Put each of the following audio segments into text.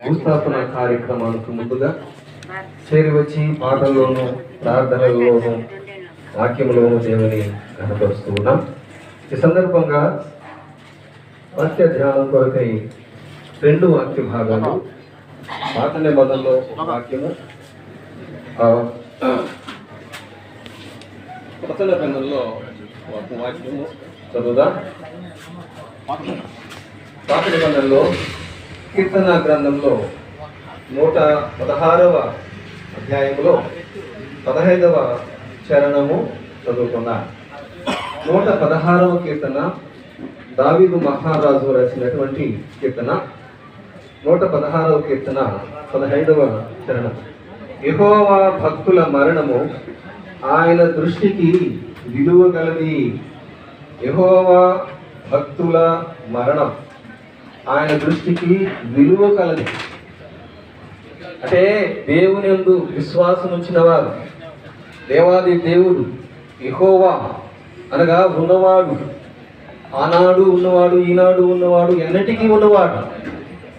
భూస్థాపన కార్యక్రమానికి ముందుగా చేరి వచ్చి పాటల్లోనూ ప్రార్థనల్లోనూ వాక్యంలోనూ దేవుని కనపరుస్తూ ఉన్నాం. ఈ సందర్భంగా వాక్య ధ్యానం కొరకై రెండు వాక్య భాగాలు. పాత నిబంధనలో వాక్యము కొత్త నిబంధనలో వాక్యము చదువుదా. పాత నిబంధనలో కీర్తన గ్రంథంలో నూట పదహారవ అధ్యాయంలో పదహైదవ చరణము చదువుకున్నా. నూట పదహారవ కీర్తన దావీదు మహారాజు రాసినటువంటి కీర్తన. నూట పదహారవ కీర్తన పదహైదవ చరణం. యహోవా భక్తుల మరణము ఆయన దృష్టికి విలువ గలది. యహోవా భక్తుల మరణం. ఆయన దృష్టికి విలువ కలది. అంటే దేవుని ఎందు విశ్వాసం ఉంచిన వారు. దేవాది దేవుడు ఇహోవా అనగా ఉన్నవాడు. ఆనాడు ఉన్నవాడు ఈనాడు ఉన్నవాడు ఎన్నటికీ ఉన్నవాడు.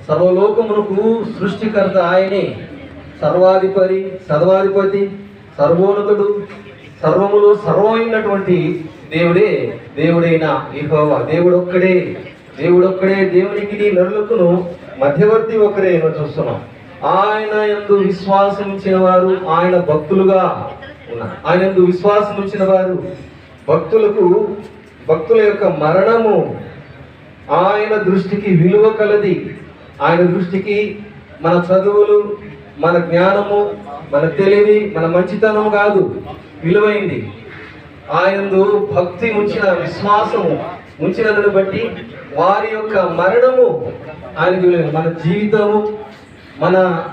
సర్వలోకమునకు సృష్టికర్త ఆయనే. సర్వాధిపతి సర్వాధిపతి సర్వోన్నతుడు సర్వములో సర్వమైనటువంటి దేవుడే. దేవుడైన ఇహోవా దేవుడు ఒక్కడే దేవుడు ఒక్కడే దేవునికి నరులకును మధ్యవర్తి ఒకరే చూస్తున్నాం. ఆయన ఎందు విశ్వాసం ఇచ్చిన వారు ఆయన భక్తులుగా ఉన్నారు. ఆయన ఎందు విశ్వాసం ఇచ్చిన వారు భక్తులకు భక్తుల యొక్క మరణము ఆయన దృష్టికి విలువ కలది. ఆయన దృష్టికి మన చదువులు మన జ్ఞానము మన తెలివి మన మంచితనం కాదు విలువైంది. ఆయనందు భక్తి ఉంచిన విశ్వాసము ఉంచినందును బట్టి వారి యొక్క మరణము ఆయనకు మన జీవితము మన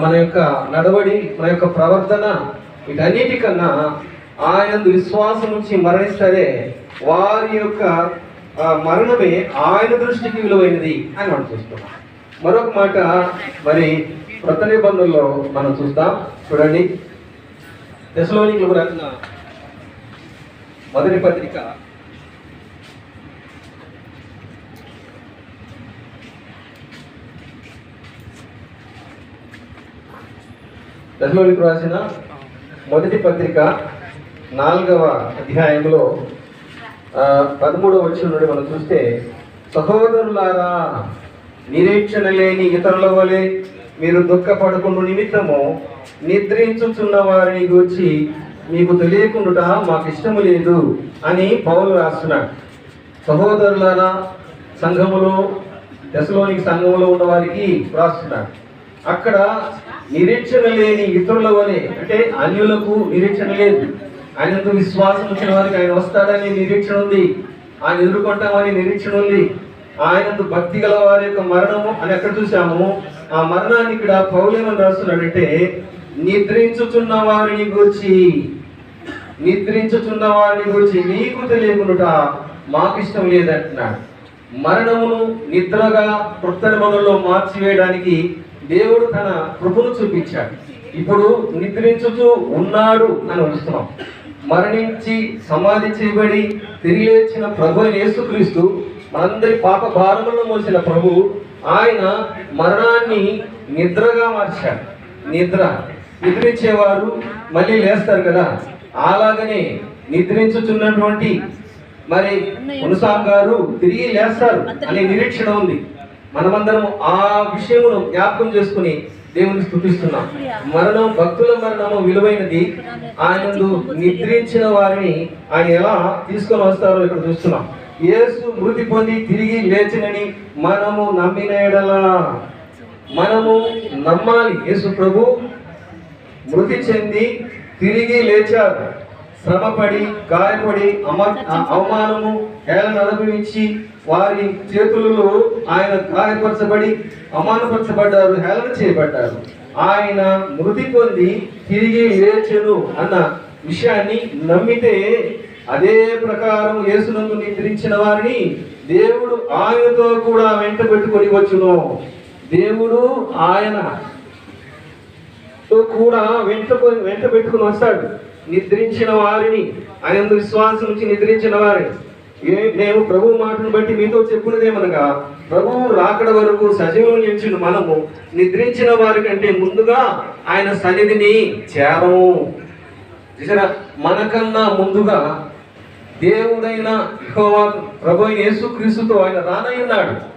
మన యొక్క నడవడి మన యొక్క ప్రవర్తన వీటన్నిటికన్నా ఆయనందు విశ్వాసం ఉంచి మరణిస్తారే. వారి యొక్క మరణమే ఆయన దృష్టికి విలువైనది అని మనం చూస్తున్నాం. మరొక మాట మరి కొత్త నిబంధనలో మనం చూస్తాం. చూడండి. దశలోనికి రాసిన మొదటి పత్రిక దశలోనికి రాసిన మొదటి పత్రిక నాలుగవ అధ్యాయంలో పదమూడవ వచ్చిన నుండి మనం చూస్తే సహోదరులారా నిరీక్షణ లేని ఇతరుల వలె మీరు దుఃఖపడకుండా నిమిత్తము నిద్రించుచున్న వారిని గురించి మీకు తెలియకుండా మాకు ఇష్టము లేదు అని పౌలు రాస్తున్నాడు. సహోదరులారా సంఘములో దశలోనికి సంఘములో ఉన్న వారికి రాస్తున్నాడు. అక్కడ నిరీక్షణ లేని ఇతరుల వలె అంటే అన్యులకు నిరీక్షణ లేదు. ఆయనతో విశ్వాసం వచ్చిన వారికి ఆయన వస్తాడని నిరీక్షణ ఉంది. ఆయన ఎదుర్కొంటామని నిరీక్షణ ఉంది. ఆయనకు భక్తి గల వారి యొక్క మరణము అని ఎక్కడ చూసాము ఆ మరణాన్ని ఇక్కడ పౌలేమని రాస్తున్నాడంటే నిద్రించుచున్న వారిని గురించి నిద్రించుచున్న వారిని గురించి నీకు తెలియకుండా మాకు ఇష్టం లేదంటున్నాడు. మరణమును నిద్రగా కృత్రిమ మార్చివేయడానికి దేవుడు తన కృపను చూపించాడు. ఇప్పుడు నిద్రించుచు ఉన్నాడు అని వస్తున్నాం. మరణించి సమాధి చేయబడి తిరిగి వచ్చిన ప్రభు యేసుక్రీస్తు మనందరి పాప భారములను మోసిన ప్రభు ఆయన మరణాన్ని నిద్రగా మార్చాడు. నిద్ర. నిద్రించేవారు మళ్ళీ లేస్తారు కదా. అలాగనే నిద్రించుచున్నటువంటి మరి మునుసాం గారు తిరిగి లేస్తారు అనే నిరీక్షణ ఉంది. మనమందరం ఆ విషయమును జ్ఞాపకం చేసుకుని దేవుని స్థుతిస్తున్నాం. మరణం భక్తుల మరణము విలువైనది. ఆయనందు నిద్రించిన వారిని ఆయన ఎలా తీసుకొని వస్తారో ఇక్కడ చూస్తున్నాం. యేసు మృతి పొంది తిరిగి లేచినని మనము నమ్మిన ఎడలా. మనము నమ్మాలి. యేసు ప్రభు మృతి చెంది తిరిగి లేచారు. శ్రమపడి గాయపడి అమ అవమానము హేళన అనుభవించి వారి చేతులలో ఆయన గాయపరచబడి అవమానపరచబడ్డారు హేళన చేయబడ్డారు. ఆయన మృతి పొంది తిరిగి లేచెను అన్న విషయాన్ని నమ్మితే అదే ప్రకారం యేసునందు నిద్రించిన వారిని దేవుడు ఆయనతో కూడా వెంట పెట్టుకొని వచ్చును. దేవుడు ఆయన తో కూడా వెంట వెంట పెట్టుకుని వస్తాడు. నిద్రించిన వారిని ఆయన విశ్వాసం నుంచి నిద్రించిన వారిని. ఏ- మేము ప్రభు మాటను బట్టి మీతో చెప్పున్నదేమనగా ప్రభువు రాకడ వరకు సజీవం నిలిచిన మనము నిద్రించిన వారి కంటే ముందుగా ఆయన సన్నిధిని చేరము. చూసారా? మనకన్నా ముందుగా దేవుడైన ప్రభు అయిన యేసుక్రీస్తుతో ఆయన రానై ఉన్నాడు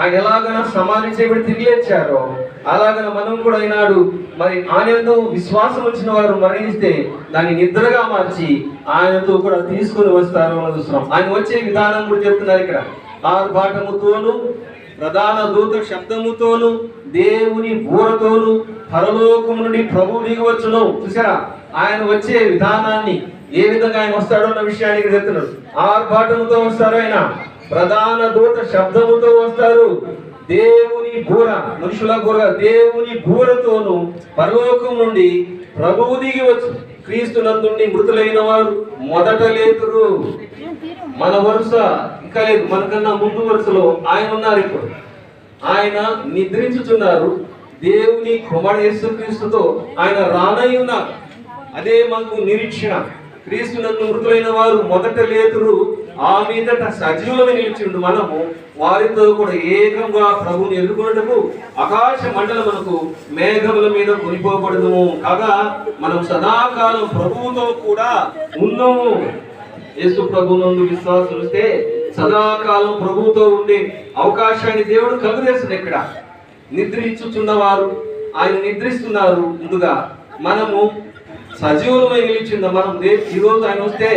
ఆయన ఎలాగైనా సమాధి చేయబడి తిరిగి వచ్చారో అలాగన మనం కూడా అయినాడు మరి ఆయనతో విశ్వాసం వచ్చిన వారు మరణిస్తే దాన్ని నిద్రగా మార్చి ఆయనతో కూడా తీసుకొని వస్తారు అని చూస్తున్నాం ఆయన వచ్చే విధానం కూడా చెప్తున్నారు ఇక్కడ. ఆర్భాటముతోను ప్రధాన దూత శబ్దముతోను దేవుని బూరతోను పరలోకము నుండి ప్రభు దిగవచ్చును. చూసారా ఆయన వచ్చే విధానాన్ని ఏ విధంగా ఆయన వస్తాడో అన్న విషయాన్ని ఇక్కడ ఆర్భాటముతో వస్తారు ఆయన. ప్రధాన దూత శబ్దముతో వస్తారు. దేవుని బూర మనుషుల బూర దేవుని బూరతోను పరలోకం నుండి ప్రభువు దిగి వచ్చి క్రీస్తునందుండి మృతులైన వారు మొదట లేతురు. మన వరుస ఇంకా లేదు మనకన్నా ముందు వరుసలో ఆయన ఉన్నారు ఇప్పుడు. ఆయన నిద్రించుచున్నారు. దేవుని కుమారు యేసుక్రీస్తుతో ఆయన రానై ఉన్నారు. అదే మాకు నిరీక్షణ. క్రీస్తు నందు మృతులైన వారు మొదట లేతురు. ఆ మీదట సజీవులమై నిలిచిండు మనము. వారితో కూడా ఏకంగా ప్రభుని ఎదుర్కొన్నటకు ఆకాశ మండలమునకు మేఘముల మీద కొనిపోబడదుము కాగా మనం సదాకాలం ప్రభువుతో కూడా ఉన్నాము యేసు ప్రభునందు విశ్వాసం ఉంటే సదాకాలం ప్రభువుతో ఉండే అవకాశాన్ని దేవుడు కలుగజేస్తుంది ఇక్కడ. నిద్రించుచున్నవారు ఆయన నిద్రిస్తున్నారు ముందుగా. మనము సజీవులమై నిలిచింది మనం. ఈ రోజు ఆయన వస్తే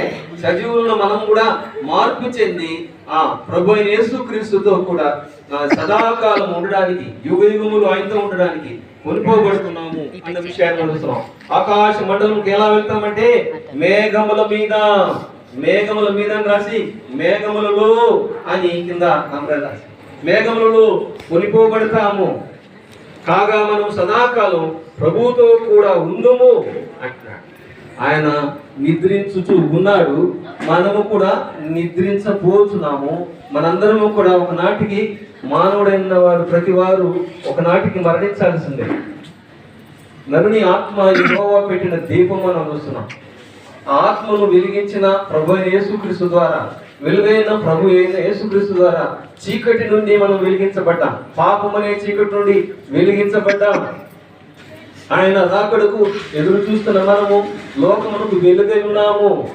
సజీవులను మనం కూడా మార్పు చెంది ఆ ప్రభు అయిన యేసుక్రీస్తుతో కూడా సదాకాలం ఉండడానికి యుగ యుగములు ఆయనతో ఉండడానికి కొనుకోబడుతున్నాము అన్న విషయాన్ని చూస్తున్నాం ఆకాశ మండలంకి ఎలా వెళ్తామంటే మేఘముల మీద మేఘముల మీద రాసి మేఘములలో అని కింద కమరా రాసి మేఘములలో కొనిపోబడతాము. కాగా మనం సదాకాలం ప్రభువుతో కూడా ఉందము అంటున్నాడు. ఆయన నిద్రించుచు ఉన్నాడు మనము కూడా నిద్రించబోతున్నాము మనందరము కూడా ఒకనాటికి మానవుడైన వారు ప్రతి వారు ఒకనాటికి మరణించాల్సిందే. నరుని ఆత్మ యువవా పెట్టిన దీపం మనం చూస్తున్నాం. ఆ ఆత్మను వెలిగించిన ప్రభు యేసుక్రీస్తు ద్వారా వెలుగైన ప్రభు అయిన యేసుక్రీస్తు ద్వారా చీకటి నుండి మనం వెలిగించబడ్డాం. పాపం అనే చీకటి నుండి వెలిగించబడ్డాం. ఆయన రాకడకు ఎదురు చూస్తున్న మనము లోకమునకు వెలుగై ఉన్నాము.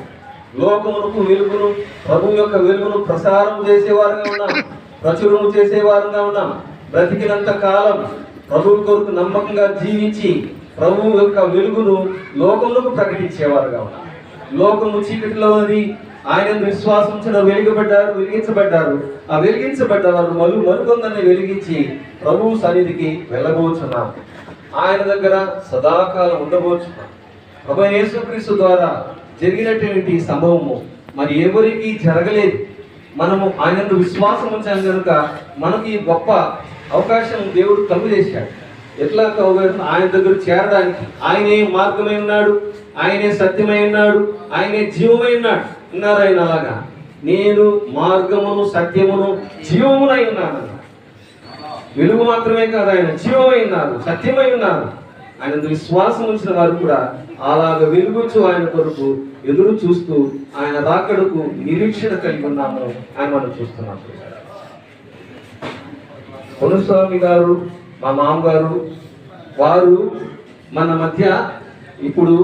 లోకమునకు వెలుగును ప్రభు యొక్క వెలుగును ప్రసారం చేసేవారుగా ఉన్నాం. ప్రచురము చేసేవారుగా ఉన్నాం. బ్రతికినంత కాలం ప్రభు కొరకు నమ్మకంగా జీవించి ప్రభు యొక్క వెలుగును లోకములకు ప్రకటించేవారుగా ఉన్నాం. లోకము చీకటిలో ఉంది ఆయన విశ్వాసించిన వెలిగబడ్డారు వెలిగించబడ్డారు. ఆ వెలిగించబడ్డ వారు మరు మరికొందరిని వెలిగించి ప్రభు సన్నిధికి వెళ్ళబోచున్నాం. ఆయన దగ్గర సదాకాలం ఉండబోచున్నాం ప్రభు యేసుక్రీస్తు ద్వారా జరిగినటువంటి సంభవము మరి ఎవరికి జరగలేదు. మనము ఆయనను విశ్వాసం ఉంచాం కనుక మనకి ఈ గొప్ప అవకాశం దేవుడు కలుగు చేశాడు ఎట్లా కలుగు ఆయన దగ్గర చేరడానికి? ఆయనే మార్గమై ఉన్నాడు ఆయనే సత్యమై ఉన్నాడు ఆయనే జీవమై ఉన్నాడు. ఉన్నారు ఆయన అలాగా? నేను మార్గమును సత్యమును జీవమునై ఉన్నాను. వెలుగు మాత్రమే కాదు ఆయన జీవమై ఉన్నారు సత్యమై ఉన్నారు ఆయన విశ్వాసం ఉంచిన వారు కూడా అలాగ వెలుగుచు ఆయన కొరకు ఎదురు చూస్తూ ఆయన రాకడకు నిరీక్షణ కలిగి ఉన్నాము అని మనం చూస్తున్నాం. పొనుస్వామి గారు మా మామగారు వారు మన మధ్య ఇప్పుడు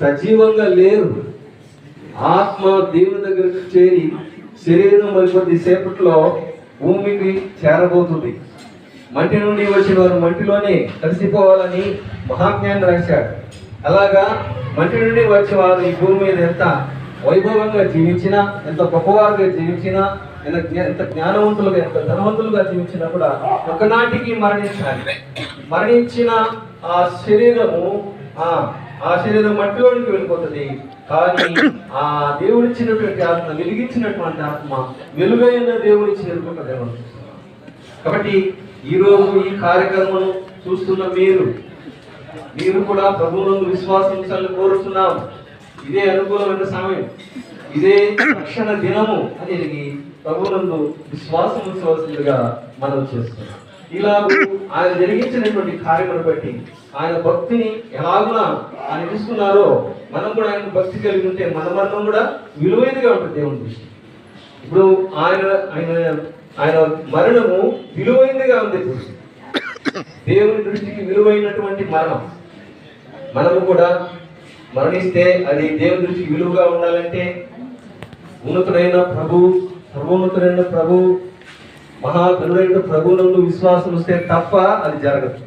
సజీవంగా లేరు. ఆత్మ దేవుని దగ్గరకు చేరి శరీరం మరి కొద్ది సేపట్లో భూమికి చేరబోతుంది. మంటి నుండి వచ్చిన వారు మంటిలోనే కలిసిపోవాలని మహాజ్ఞాని రాశాడు. అలాగా మంటి నుండి వచ్చే వారు ఈ భూమి మీద ఎంత వైభవంగా జీవించినా ఎంత గొప్పవారుగా జీవించినా ఎంత ఎంత జ్ఞానవంతులుగా ఎంత ధనవంతులుగా జీవించినా కూడా ఒకనాటికి మరణించాలి. మరణించిన ఆ శరీరము ఆ ఆ శరీరం మట్టిలోనికి వెళ్ళిపోతుంది. కానీ ఆ దేవుడిచ్చినటువంటి ఆత్మ వెలిగించినటువంటి ఆత్మ వెలుగైన దేవుడిచ్చినటువంటి దేవుడు. కాబట్టి ఈరోజు ఈ కార్యక్రమం చూస్తున్న మీరు మీరు కూడా ప్రభువులను విశ్వాసించాలని కోరుతున్నాం ఇదే అనుకూలమైన సమయం. ఇదే రక్షణ దినము అనేది ప్రభువునందు విశ్వాసం ఉంచవలసిందిగా మనం చేస్తున్నాం. ఇలా ఆయన జరిగించినటువంటి కార్యమును బట్టి ఆయన భక్తిని ఎలాగునా ఆయన తీసుకున్నారో మనం కూడా ఆయన భక్తి కలిగి ఉంటే మన మరణం కూడా విలువైనదిగా ఉంటుంది దేవుని దృష్టి ఇప్పుడు ఆయన ఆయన ఆయన మరణము విలువైనదిగా ఉంది దేవుని దృష్టికి విలువైనటువంటి మరణం. మనము కూడా మరణిస్తే అది దేవుని దృష్టికి విలువగా ఉండాలంటే ఉన్నతుడైన ప్రభు సర్వోన్నతుడైన ప్రభు మహాగణుడైన ప్రభునందు విశ్వాసం వస్తే తప్ప అది జరగదు.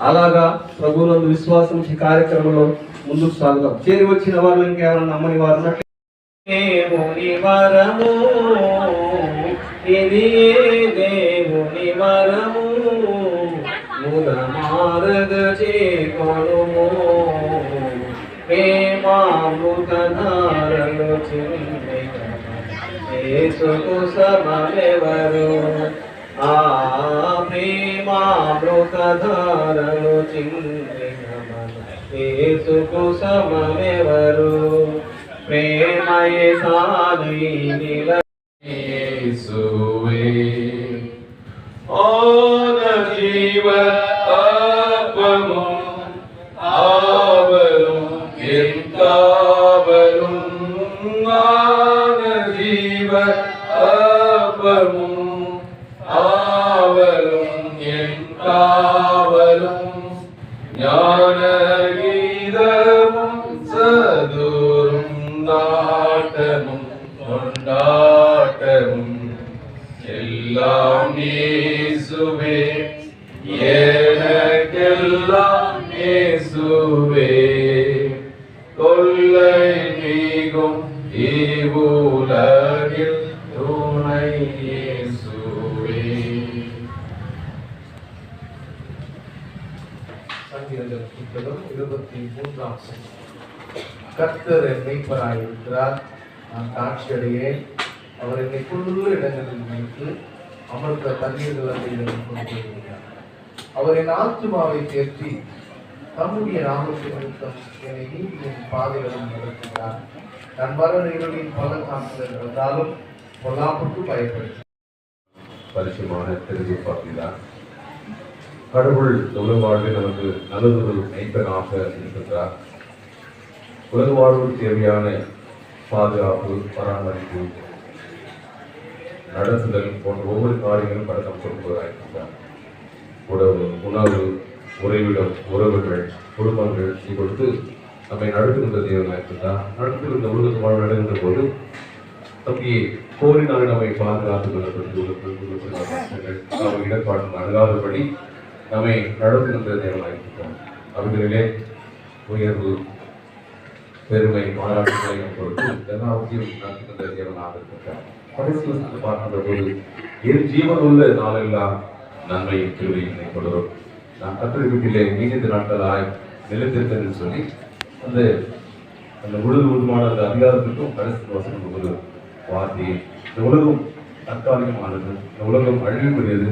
అలాగా ప్రభునందు విశ్వాసం ఈ కార్యక్రమంలో ముందుకు సాగుదాం. చేరి వచ్చిన వాళ్ళు ఇంకెవరైనా నమ్మని వారు ఉన్నట్లయితే ఇది దేవుని వరము. ముద మారగ చేకొనుము ప్రేమామృత ధారలు యేసుకు సమమెవరు ఆ ప్రేమామృత ధారలు చిందిన మన యేసుకు సమమెవరు ప్రేమయే సాధి నిల இயேசுவே தொல்லை நீகும் இவ்வுலகில் துணை இயேசுவே சங்கீதம் புத்தகம் இருபத்தி மூன்றாம் கர்த்தர் மெய்ப்பராயிருக்கிறார் நான் காட்சியடையேன் அவர் என்னை புல்லுள்ள இடங்களில் வைத்து அமர்ந்த தண்ணீர்கள் அருகில் கொண்டு அவர் என் ஆத்மாவை தேற்றி தம்முடைய நாமத்தை நிமித்தம் என்னை என் பாதைகளும் நடத்துகிறார் நான் இருளின் பல காலத்தில் இருந்தாலும் பொல்லாப்புக்கு பயப்படுத்த பரிசுமான தெரிஞ்சு பார்த்தீங்களா கடவுள் உலக வாழ்வில் நமக்கு நல்லதொரு நைப்பனாக இருக்கின்றார். உலக வாழ்வுக்கு தேவையான பாதுகாப்பு பராமரிப்பு நடத்துதல் போன்ற ஒவ்வொரு காரியங்களும் கடத்தம் கொடுப்பதாயிருக்கிறார் உணவு உணவு உறைவிடம் உறவுகள் குடும்பங்கள் இப்பொழுது நம்மை நடத்துகின்ற தேவனாக இருக்கிறார் நடத்துகின்ற உலக வாழ் நடக்கின்ற போது தம்பியை போரினால் நம்மை பாதுகாத்துக் கொள்ளப்பட்டு இடர்பாடு அணுகாதபடி நம்மை நடத்துகின்ற தேவனாயிருக்கிறோம் அவர்களிலே உயர்வு பெருமை பாராட்டுகளை பொறுத்து கொடுத்து எல்லாவற்றையும் நடத்துகின்ற தேவனாக இருக்கின்றார் கடைசியில் பார்க்கின்ற போது என் ஜீவன் உள்ள நாளெல்லாம் நன்மையும் கிருபையினை கொள்கிறோம் நான் கற்றுக் வீட்டிலே நீண்ட ஆய் நிலைத்திருக்கிறேன் சொல்லி அந்த அந்த உழுது முழுமான அந்த அதிகாரத்திற்கும் கடைசி வசனம் ஒரு வார்த்தை இந்த உலகம் தற்காலிகமானது இந்த உலகம் அழிவுக்குரியது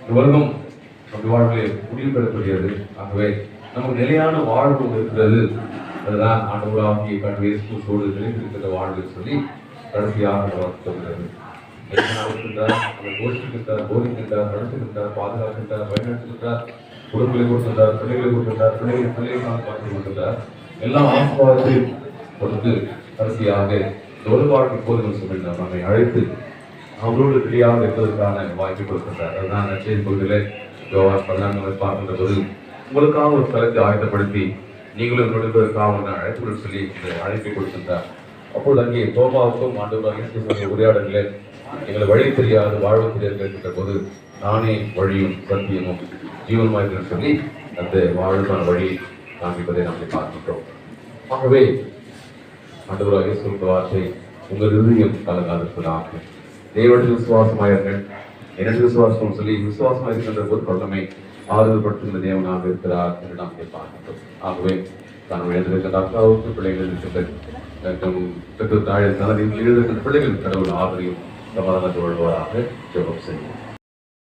இந்த உலகம் நம்முடைய வாழ்வில் முடிவு பெறக்கூடியது. ஆகவே நமக்கு நிலையான வாழ்வு இருக்கிறது. அதுதான் ஆண்டவராகிய கண்வே சூடு நிலைத்திருக்கிற வாழ்வு சொல்லி கடைசியாக அந்த சொல்கிறது. இருக்கின்றார்? போஷிக்கின்றார் போதிக்கின்றார் நடத்துகின்றார் பாதுகாக்கின்றார் வழிநடத்துகின்றார் குடும்பங்களை கொடுத்திருந்தார் பிள்ளைகளை கொடுத்திருந்தார் பிள்ளைகளை பிள்ளைகளாக பார்த்து கொண்டிருக்கிறார் எல்லாம் ஆசீர்வாதத்தை கொடுத்து கடைசியாக இந்த ஒரு வாழ்க்கை போதும் சொல்லி நம்மை அழைத்து அவரோடு பிரியாமல் இருப்பதற்கான வாய்ப்பு கொடுக்கின்றார். அதுதான் நச்செய்தி பகுதியிலே யோகா பதினான்கு பார்க்கின்ற போது உங்களுக்காக ஒரு ஸ்தலத்தை ஆயத்தப்படுத்தி நீங்களும் நுழைவதற்காக ஒன்று அழைப்புகள் சொல்லி இந்த அழைப்பை கொடுத்திருந்தார் அப்பொழுது அங்கே தோமாவுக்கும் ஆண்டவராக இயேசு எங்களை வழி தெரியாது வாழ்வு தெரியாது கேட்கின்ற போது நானே வழியும் சத்தியமும் ஜீவனுமாய் சொல்லி அந்த வாழ்வுக்கான வழி காண்பிப்பதை நாம் பார்க்கின்றோம். ஆகவே ஆண்டவராக சொல்ற வார்த்தை உங்கள் இருதயம் கலங்காதிருப்பதாக தேவனுக்கு விசுவாசமாயிருங்கள் எனக்கு விசுவாசம் சொல்லி விசுவாசமாக இருக்கின்ற ஒரு கொள்ளமை ஆறுதல் படுத்துகின்ற தேவனாக இருக்கிறார் என்று நாம் இங்கே பார்க்கின்றோம். ஆகவே தான் எழுந்திருக்கின்ற அக்காவுக்கு பிள்ளைகள் இருக்கின்ற பெற்று தாழ் தனது பிள்ளைகள் கடவுள் ஆதரையும் சமாதானத்தோடு வருவாராக ஜெபம் செய்யும்